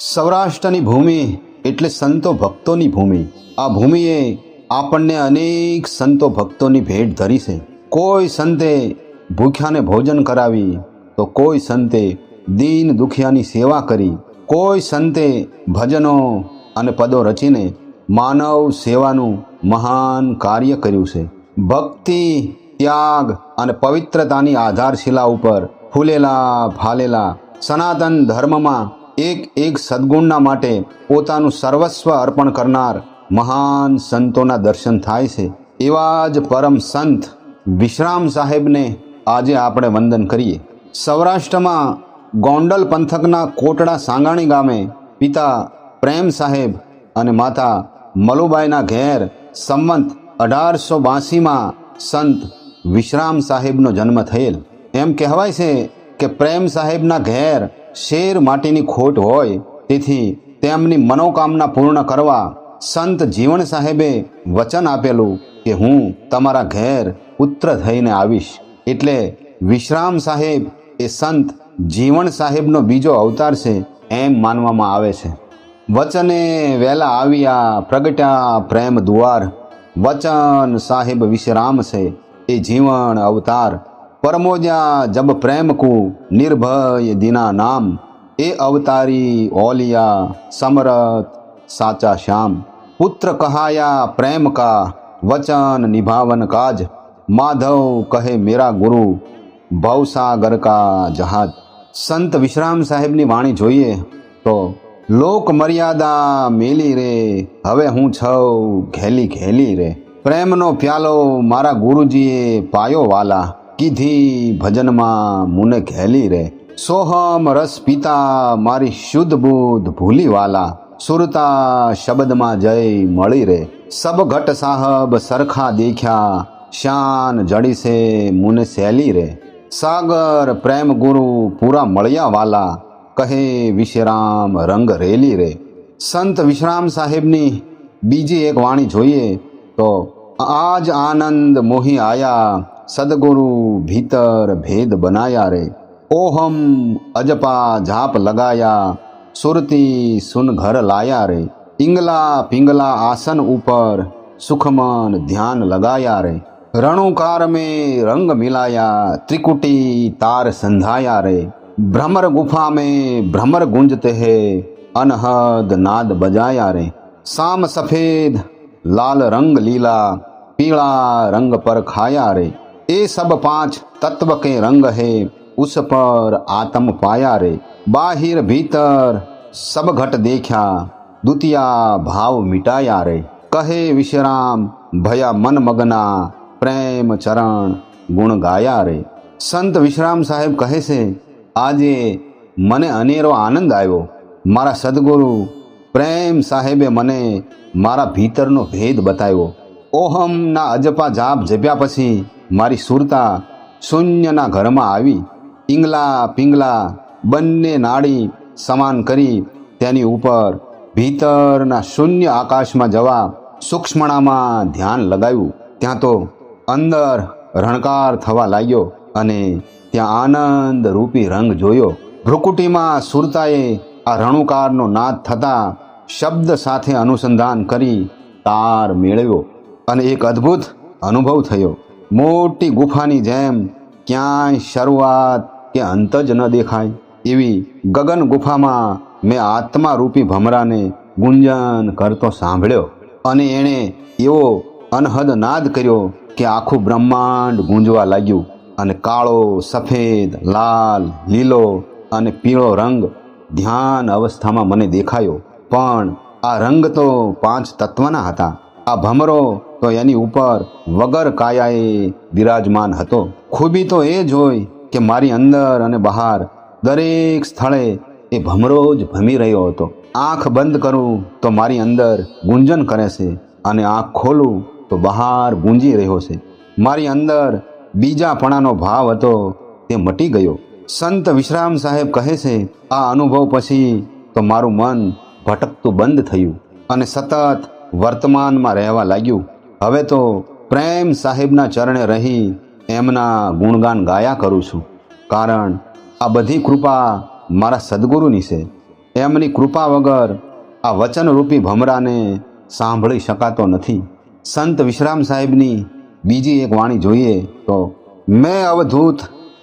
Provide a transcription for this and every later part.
સૌરાષ્ટ્રની ભૂમિ એટલે સંતો ભક્તોની ભૂમિ. આ ભૂમિએ આપણને અનેક સંતો ભક્તોની ભેટ ધરી છે. કોઈ સંતે ભૂખ્યાને ભોજન કરાવી, તો કોઈ સંતે દીન દુખિયાની સેવા કરી. કોઈ સંતે ભજનો અને પદો રચીને માનવ સેવાનું મહાન કાર્ય કર્યું છે. ભક્તિ, ત્યાગ અને પવિત્રતાની આધારશિલા ઉપર ફૂલેલા, ફાલેલા સનાતન ધર્મમાં એક એક સદ્ગુણના માટે પોતાનું સર્વસ્વ અર્પણ કરનાર મહાન સંતોના દર્શન થાય છે. એવા જ પરમ સંત વિશ્રામ સાહેબને આજે આપણે વંદન કરીએ. સૌરાષ્ટ્રમાં ગોંડલ પંથકના કોટડા સાંગાણી ગામે પિતા પ્રેમ સાહેબ અને માતા મલુબાઈના ઘેર સંમત અઢારસો બાસીમાં સંત વિશ્રામ સાહેબનો જન્મ થયેલ. એમ કહેવાય છે કે પ્રેમ સાહેબના ઘેર શેર માટીની ખોટ હોય, તેથી તેમની મનોકામના પૂર્ણ કરવા સંત જીવન સાહેબે વચન આપેલું કે હું તમારા ઘેર પુત્ર થઈને આવીશ. એટલે વિશ્રામ સાહેબ એ સંત જીવન સાહેબનો બીજો અવતાર છે એમ માનવામાં આવે છે. વચને વહેલા આવ્યા પ્રગટ્યા પ્રેમ દુવાર. વચન સાહેબ વિશ્રામ છે એ જીવન અવતાર પરમોજ્યા જબ પ્રેમ કુ નિર્ભય દિના નામ, એ અવતારી ઓલિયા સમરત સાચા શ્યામ. પુત્ર કહાયા પ્રેમ કા વચન નિભાવન કાજ, માધવ કહે મેરા ગુરુ ભવસાગર કા જહાજ. સંત વિશ્રામ સાહેબની વાણી જોઈએ તો, લોક મર્યાદા મેલી રે, હવે હું છઉ ઘેલી ઘેલી રે. પ્રેમનો પ્યાલો મારા ગુરુજીએ પાયો વાલા. કીધી ભજનમાં મુને ઘેલી રે. સોહમ રસ પિતા મારી શુદ્ધ બુદ્ધ ભૂલી વાલા સુરતા શબ્દમાં જય મળી રે. સબ ઘટ સાહબ સરખા દેખ્યા. શાન જડીસે મુને સહેલી રે. સાગર પ્રેમ ગુરુ પૂરા મળ્યા વાલા કહે વિશ્રામ રંગ રેલી રે. સંત વિશ્રામ સાહેબની બીજી એક વાણી જોઈએ તો, આજ આનંદ મોહી આયા. સદગુરુ ભીતર ભેદ બનાયા રે ઓહમ અજપા જાપ લગાયા સુરતી સુન ઘર લાયા રે પિંગલા પિંગલા આસન ઉપર સુખમન ધ્યાન લગાયા રે રણુકાર में रंग मिलाया त्रिकुटी तार संधाया रे भ्रमर गुफा में भ्रमर गूंजते हैं अनहद नाद बजाया रे शाम सफेद लाल रंग लीला पीला रंग पर खाया रे ये सब पांच तत्व के रंग है उस पर आत्म पाया रे बाहिर भीतर सब घट देखा द्वितीया भाव मिटाया रे कहे विश्राम भया मन मगना પ્રેમ ચરણ ગુણ ગાયા રે સંત વિશ્રામ સાહેબ કહે છે આજે મને અનેરો આનંદ આવ્યો મારા સદગુરુ પ્રેમ સાહેબે મને મારા ભીતરનો ભેદ બતાવ્યો ઓહમના અજપા જાપ જપ્યા પછી મારી સુરતા શૂન્યના ઘરમાં આવી પિંગલા પિંગલા બંને નાડી સમાન કરી તેની ઉપર ભીતરના શૂન્ય આકાશમાં જવા સૂક્ષ્મણામાં ધ્યાન લગાવ્યું. ત્યાં તો અંદર રણકાર થવા લાગ્યો અને ત્યાં આનંદ રૂપી રંગ જોયો. ભ્રુકુટીમાં સુરતાએ આ રણુકારનો નાદ થતા શબ્દ સાથે અનુસંધાન કરી તાર મેળવ્યો અને એક અદ્ભુત અનુભવ થયો. મોટી ગુફાની જેમ ક્યાંય શરૂઆત કે અંત જ ન દેખાય. એવી ગગન ગુફામાં મેં આત્મારૂપી ભમરાને ગુંજન કરતો સાંભળ્યો અને એણે એવો અનહદ નાદ કર્યો કે આખું બ્રહ્માંડ ગુંજવા લાગ્યું અને કાળો, સફેદ, લાલ, લીલો અને પીળો રંગ ધ્યાન અવસ્થામાં મને દેખાયો. પણ આ રંગ તો પાંચ તત્વના હતા. આ ભમરો તો એની ઉપર વગર કાયાએ બિરાજમાન હતો. ખૂબી તો એ જોઈ કે મારી અંદર અને બહાર દરેક સ્થળે એ ભમરો જ ભમી રહ્યો હતો. આંખ બંધ કરું તો મારી અંદર ગુંજન કરે છે અને આંખ ખોલું તો બહાર ગુંજી રહ્યો છે. મારી અંદર બીજાપણાનો ભાવ હતો તે મટી ગયો. સંત વિશ્રામ સાહેબ કહે છે, આ અનુભવ પછી તો મારું મન ભટકતું બંધ થયું અને સતત વર્તમાનમાં રહેવા લાગ્યું. હવે તો પ્રેમ સાહેબના ચરણે રહી એમના ગુણગાન ગાયા કરું છું. કારણ આ બધી કૃપા મારા સદગુરુની છે. એમની કૃપા વગર આ વચનરૂપી ભમરાને સાંભળી શકાતો નથી. સંત વિશ્રામ સાહેબની બીજી એક વાણી જોઈએ તો, મેં અવધૂત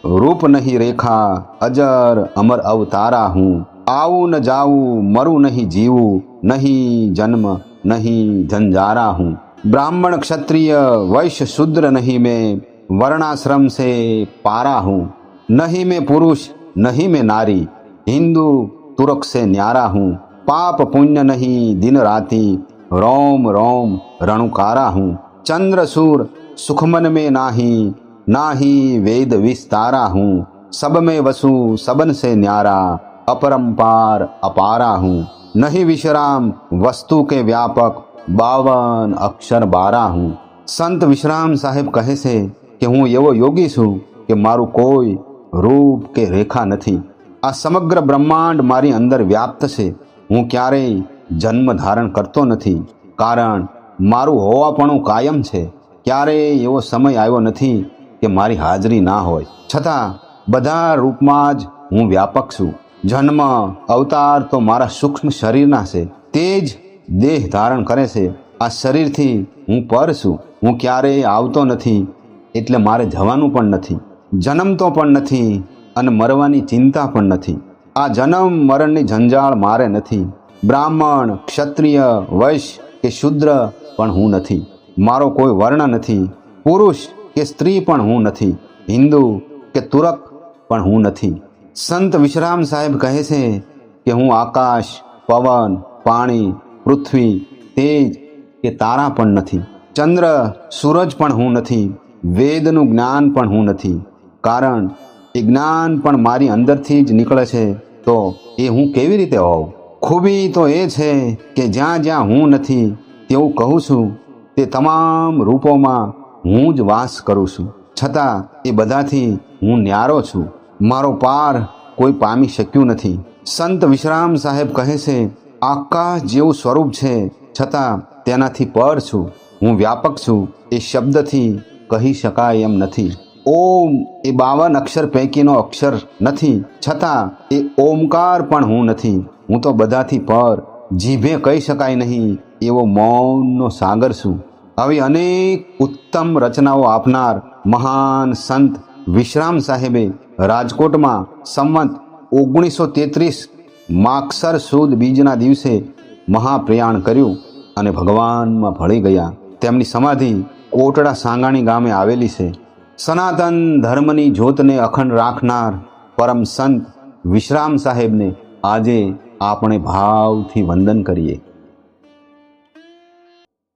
રૂપ નહીં રેખા, અજર અમર અવતારા હું. આવું ન જાવું, મરું નહીં જીવું, નહીં જન્મ, નહીં ઝંઝારા હું. ब्राह्मण क्षत्रिय वैश्य शूद्र नहीं मैं वर्णाश्रम से पारा हूँ। नहीं मैं पुरुष, नहीं मैं नारी। हिंदू, तुरक से न्यारा हूँ। पाप पुण्य नहीं दिन राति। रोम रोम, रणुकारा हूँ। चंद्र, सूर, सुखमन में नाही नाही वेद विस्तारा हूँ। सब में वसु, सबन से न्यारा, अपरंपार, अपारा हूँ। नहीं विश्राम, वस्तु के व्यापक બાવન અક્ષર બારા હું. સંત વિશ્રામ સાહેબ કહે છે કે હું એવો યોગી છું કે મારું કોઈ રૂપ કે રેખા નથી. આ સમગ્ર બ્રહ્માંડ મારી અંદર વ્યાપ્ત છે. હું ક્યારેય જન્મ ધારણ કરતો નથી. કારણ મારું હોવાપણું કાયમ છે. ક્યારેય એવો સમય આવ્યો નથી કે મારી હાજરી ના હોય. છતાં બધા રૂપમાં જ હું વ્યાપક છું. જન્મ, અવતાર તો મારા સૂક્ષ્મ શરીરના છે. તે જ દેહ ધારણ કરે છે, આ શરીરથી હું પર છું, હું ક્યારેય આવતો નથી, એટલે મારે જવાનું પણ નથી જન્મતો પણ નથી અને મરવાની ચિંતા પણ નથી. આ જન્મ મરણની જંજાળ મારે નથી. બ્રાહ્મણ, ક્ષત્રિય વૈશ્ય કે શુદ્ર પણ હું નથી. મારો કોઈ વર્ણ નથી. પુરુષ કે સ્ત્રી પણ હું નથી. હિન્દુ કે તુરક પણ હું નથી. સંત વિશ્રામ સાહેબ કહે છે કે હું આકાશ, પવન, પાણી પૃથ્વી, તેજ કે તારા પણ નથી. ચંદ્ર, સૂરજ પણ હું નથી. વેદનું જ્ઞાન પણ હું નથી. કારણ, એ જ્ઞાન પણ મારી અંદરથી જ નીકળે છે, તો એ હું કેવી રીતે હોઉં? ખૂબી તો એ છે કે જ્યાં જ્યાં હું નથી, તેવું કહું છું, તે તમામ રૂપોમાં હું જ વાસ કરું છું. છતાં, એ બધાથી હું ન્યારો છું. મારો પાર કોઈ પામી શક્યું નથી. સંત વિશ્રામ સાહેબ કહે છે આકાશ જેવું સ્વરૂપ છે, છતાં તેનાથી પર છું. હું વ્યાપક છું. એ શબ્દથી કહી શકાય એમ નથી. ઓમ એ બાવન અક્ષર પૈકીનો અક્ષર નથી, છતાં એ ઓમકાર પણ હું નથી. હું તો બધાથી પર, જીભે કહી શકાય નહીં એવો મૌનનો સાગર છું. આવી અનેક ઉત્તમ રચનાઓ આપનાર મહાન સંત વિશ્રામ સાહેબે રાજકોટમાં સંવત ઓગણીસો તેત્રીસ માક્ષર સુદ બીજના દિવસે મહાપ્રયાણ કર્યું અને ભગવાનમાં ભળી ગયા. તેમની સમાધિ કોટડા સાંગાણી ગામે આવેલી છે. સનાતન ધર્મની જ્યોતને અખંડ રાખનાર પરમ સંત વિશ્રામ સાહેબને આજે આપણે ભાવથી વંદન કરીએ.